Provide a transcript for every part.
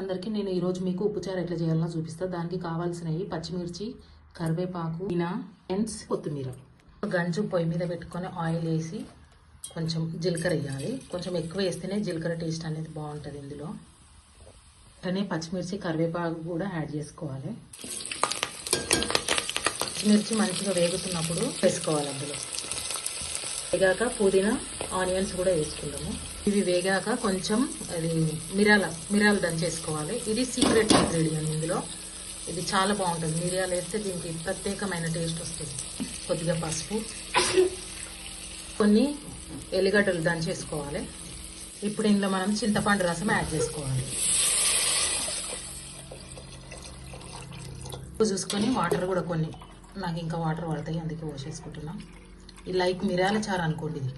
అందరికీ నేను ఈరోజు మీకు ఉప్పుచారు ఎట్లా చేయాలని చూపిస్తా. దానికి కావాల్సినవి పచ్చిమిర్చి కరివేపాకు ఇలా ఎన్స్ కొత్తిమీర. గంజు పొయ్యి మీద పెట్టుకొని ఆయిల్ వేసి కొంచెం జీలకర్ర వేయాలి. కొంచెం ఎక్కువ వేస్తేనే జీలకర్ర టేస్ట్ అనేది బాగుంటుంది ఇందులో. అట్లనే పచ్చిమిర్చి కరివేపాకు కూడా యాడ్ చేసుకోవాలి. పచ్చిమిర్చి మంచిగా వేగుతున్నప్పుడు వేసుకోవాలి అందులో. వేగాక పుదీనా ఆనియన్స్ కూడా వేసుకుందాము. ఇవి వేగాక కొంచెం అది మిరాల మిరాలు దంచేసుకోవాలి ఇది సీక్రెట్ ఇంగ్రీడియంట్ ఇందులో. ఇది చాలా బాగుంటుంది. మిరియాలు వేస్తే దీనికి ప్రత్యేకమైన టేస్ట్ వస్తుంది. కొద్దిగా పసుపు. కొన్ని ఎల్లిగడ్డలు దంచేసుకోవాలి ఇప్పుడు ఇందులో మనం చింతపండు రసం యాడ్ చేసుకోవాలి. చూసుకొని వాటర్ కూడా కొన్ని. నాకు ఇంకా వాటర్ పడతాయి అందుకే పోసేసుకుంటున్నాం. ఈ లైక్ మిరియాల చారు అనుకోండి ఇది.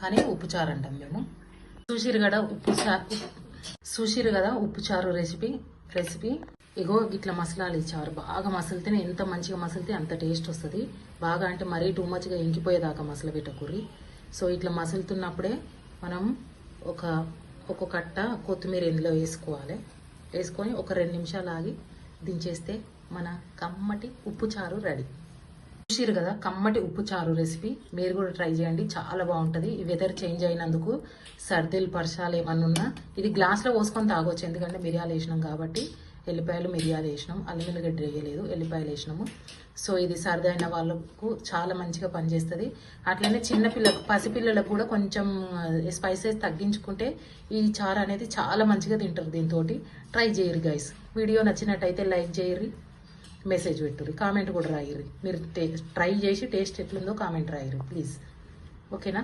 కానీ ఉప్పు చారు అంటాం మేము చూసిరు కదా ఉప్పు చారు చూసిరు కదా ఉప్పు చారు రెసిపీ రెసిపీ ఇగో ఇట్లా మసాలాలు ఇచ్చారు చారు బాగా మసలితేనే ఎంత మంచిగా మసలితే అంత టేస్ట్ వస్తుంది. బాగా అంటే మరీ టూ మచ్గా ఇంకిపోయేదాకా మసలు పెట్టకూరి సో ఇట్లా మసులుతున్నప్పుడే మనం ఒక ఒక కట్ట కొత్తిమీర ఇందులో వేసుకోవాలి. వేసుకొని ఒక రెండు నిమిషాలు ఆగి దించేస్తే మన కమ్మటి ఉప్పు చారు రెడీ చూసిరు కదా కమ్మటి ఉప్పు చారు రెసిపీ మీరు కూడా ట్రై చేయండి చాలా బాగుంటుంది. ఈ వెదర్ చేంజ్ అయినందుకు సర్దిలు పర్షాలు ఏమన్నా ఉన్నా ఇది గ్లాస్లో పోసుకొని తాగొచ్చు. ఎందుకంటే మిరియాలు వేసినాం కాబట్టి ఎల్లిపాయలు మిరియాలు వేసినాం. అల్లం వెల్లిగడ్డ వేయలేదు ఎల్లిపాయలు వేసినాము. సో ఇది సర్ది అయిన వాళ్ళకు చాలా మంచిగా పనిచేస్తుంది. అట్లనే చిన్నపిల్లలకు పసిపిల్లలకు కూడా కొంచెం స్పైసెస్ తగ్గించుకుంటే ఈ చారు అనేది చాలా మంచిగా తింటారు దీంతో ట్రై చేయరు గైస్ వీడియో నచ్చినట్టయితే లైక్ చేయరు మెసేజ్ పెట్టుర్రి కామెంట్ కూడా రాయిర్రి మీరు ట్రై చేసి టేస్ట్ ఎట్లుందో కామెంట్ రాయిర్రి ప్లీజ్. ఓకేనా?